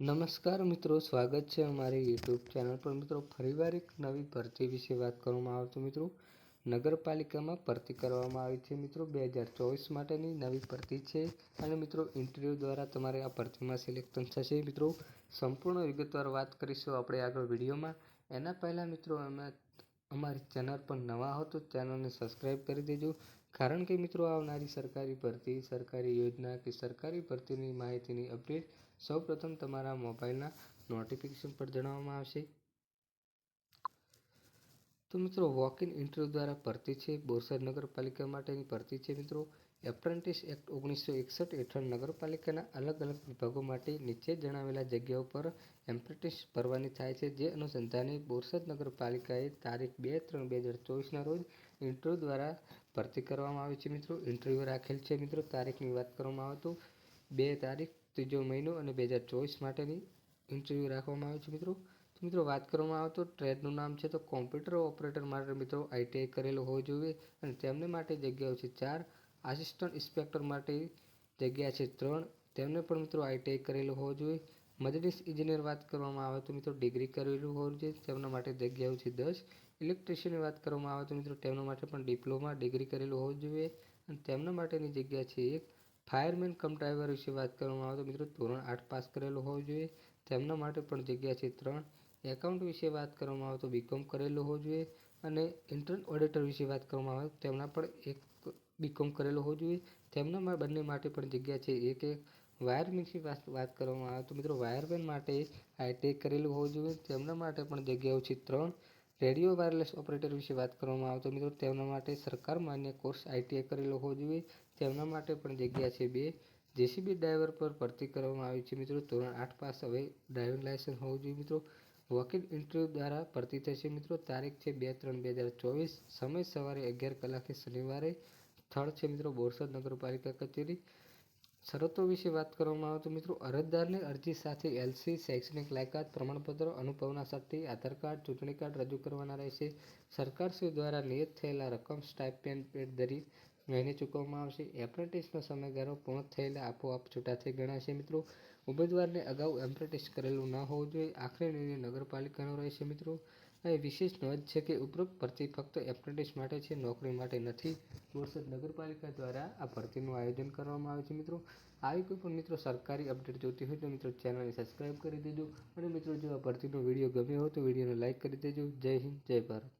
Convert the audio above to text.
નમસ્કાર મિત્રો, સ્વાગત છે અમારી યુટ્યુબ ચેનલ પર. મિત્રો, ફરીવાર એક નવી ભરતી વિશે વાત કરવામાં આવે તો મિત્રો, નગરપાલિકામાં ભરતી કરવામાં આવી છે મિત્રો. બે હજાર ચોવીસ માટેની નવી ભરતી છે અને મિત્રો ઇન્ટરવ્યૂ દ્વારા તમારે આ ભરતીમાં સિલેક્શન થશે. મિત્રો, સંપૂર્ણ વિગતવાર વાત કરીશું આપણે આગળ વિડીયોમાં. એના પહેલાં મિત્રો, અમે અમારી ચેનલ પર નવા હો તો ચેનલને સબસ્ક્રાઈબ કરી દેજો. કારણ કે મિત્રો આવનારી સરકારી ભરતી, સરકારી યોજના કે સરકારી ભરતીની માહિતીની અપડેટ સૌપ્રથમ તમારા મોબાઈલના નોટિફિકેશન પર જણાવવામાં આવશે. તો મિત્રો વોક ઇન ઇન્ટરવ્યૂ દ્વારા ભરતી છે. બોરસદ નગરપાલિકા માટેની ભરતી છે મિત્રો. એપ્રેન્ટિસ એક્ટ ઓગણીસો એકસઠ હેઠળ નગરપાલિકાના અલગ અલગ વિભાગો માટે નીચે જણાવેલા જગ્યાઓ પર એપ્રેન્ટિસ ભરવાની થાય છે. જે અનુસંધાને બોરસદ નગરપાલિકાએ તારીખ બે ત્રણ બે હજાર ચોવીસના રોજ ઇન્ટરવ્યૂ દ્વારા ભરતી કરવામાં આવી છે મિત્રો. ઇન્ટરવ્યૂ રાખેલ છે મિત્રો. તારીખની વાત કરવામાં આવે તો બે તારીખ, ત્રીજો મહિનો અને બે હજાર ચોવીસ માટેની ઇન્ટરવ્યૂ રાખવામાં આવે છે મિત્રો. તો મિત્રો વાત કરવામાં આવે તો ટ્રેડનું નામ છે તો કોમ્પ્યુટર ઓપરેટર માટે મિત્રો આઈટીઆઈ કરેલું હોવું જોઈએ અને તેમને માટે જગ્યાઓ છે ચાર. આસિસ્ટન્ટ ઇન્સ્પેક્ટર માટે જગ્યા છે ત્રણ. તેમને પણ મિત્રો આઈટીઆઈ કરેલો હોવો જોઈએ. મદદનીશ ઇજનેર વાત કરવામાં આવે તો મિત્રો ડિગ્રી કરેલું હોવું જોઈએ, તેમના માટે જગ્યાઓ છે દસ. ઇલેક્ટ્રિશિયનની વાત કરવામાં આવે તો મિત્રો તેમના માટે પણ ડિપ્લોમા ડિગ્રી કરેલું હોવું જોઈએ. અને તેમના માટેની જગ્યા છે એક. ફાયરમેન કમ ડ્રાઈવર વિશે વાત કરવામાં આવે તો મિત્રો ધોરણ આઠ પાસ કરેલું હોવું જોઈએ. તેમના માટે પણ જગ્યા છે ત્રણ. એકાઉન્ટ વિશે વાત કરવામાં આવે તો બીકોમ કરેલું હોવું જોઈએ. અને ઇન્ટર્ન ઓડિટર વિશે વાત કરવામાં આવે તેમના પણ એક બીકોમ કરેલું હોવું જોઈએ. તેમના બંને માટે પણ જગ્યા છે એક એક. વાયરમેનની વાત કરવામાં આવે તો મિત્રો વાયરમેન માટે આઈટીઆઈ કરેલું હોવું જોઈએ. તેમના માટે પણ જગ્યાઓ છે ત્રણ રેડિયો વાયરલેસ ઓપરેટર વિશે વાત કરવામાં આવે તો મિત્રો તેમના માટે સરકાર માન્ય કોર્સ આઈટીઆઈ કરેલો હોવો જોઈએ. તેમના માટે પણ જગ્યા છે બે. જેસીબી ડ્રાઈવર પર ભરતી કરવામાં આવી છે મિત્રો. ધોરણ આઠ પાસ હવે ડ્રાઇવિંગ લાયસન્સ હોવું જોઈએ મિત્રો. વકીલ ઇન્ટરવ્યૂ દ્વારા ભરતી થશે મિત્રો. તારીખ છે બે ત્રણ બે હજાર ચોવીસ. સમય સવારે અગિયાર કલાકે શનિવારે. સ્થળ છે મિત્રો બોરસદ નગરપાલિકા કચેરી. શરતો વિશે વાત કરવામાં આવે તો મિત્રો, અરજદારની અરજી સાથે એલસી શૈક્ષણિક લાયકાત, પ્રમાણપત્ર, અનુભવના સાથે આધાર કાર્ડ, ચૂંટણી કાર્ડ રજૂ કરવાના રહેશે. સરકારશ્રી દ્વારા નિયત થયેલા રકમ સ્ટાઇપેન્ડ પેડ દરી મહિને ચૂકવવામાં આવશે. એપ્રેન્ટિસનો સમયગાળો પૂર્ણ થયેલા આપોઆપ છૂટા થઈ ગણાશે મિત્રો. ઉમેદવારને અગાઉ એપ્રેન્ટિસ કરેલું ન હોવું જોઈએ. આખરી નિર્ણય નગરપાલિકાનો રહેશે મિત્રો. એ વિશેષ નોંધ છે કે ઉપરોક્ત ભરતી ફક્ત એપ્રેન્ટિસ માટે છે, નોકરી માટે નથી. બોરસદ નગરપાલિકા દ્વારા આ ભરતીનું આયોજન કરવામાં આવે છે મિત્રો. આવી કોઈ પણ મિત્રો સરકારી અપડેટ જોતી હોય તો મિત્રો ચેનલને સબસ્ક્રાઈબ કરી દેજો. અને મિત્રો, જો આ ભરતીનો વીડિયો ગમ્યો હોય તો વિડીયોને લાઇક કરી દેજો. જય હિન્દ, જય ભારત.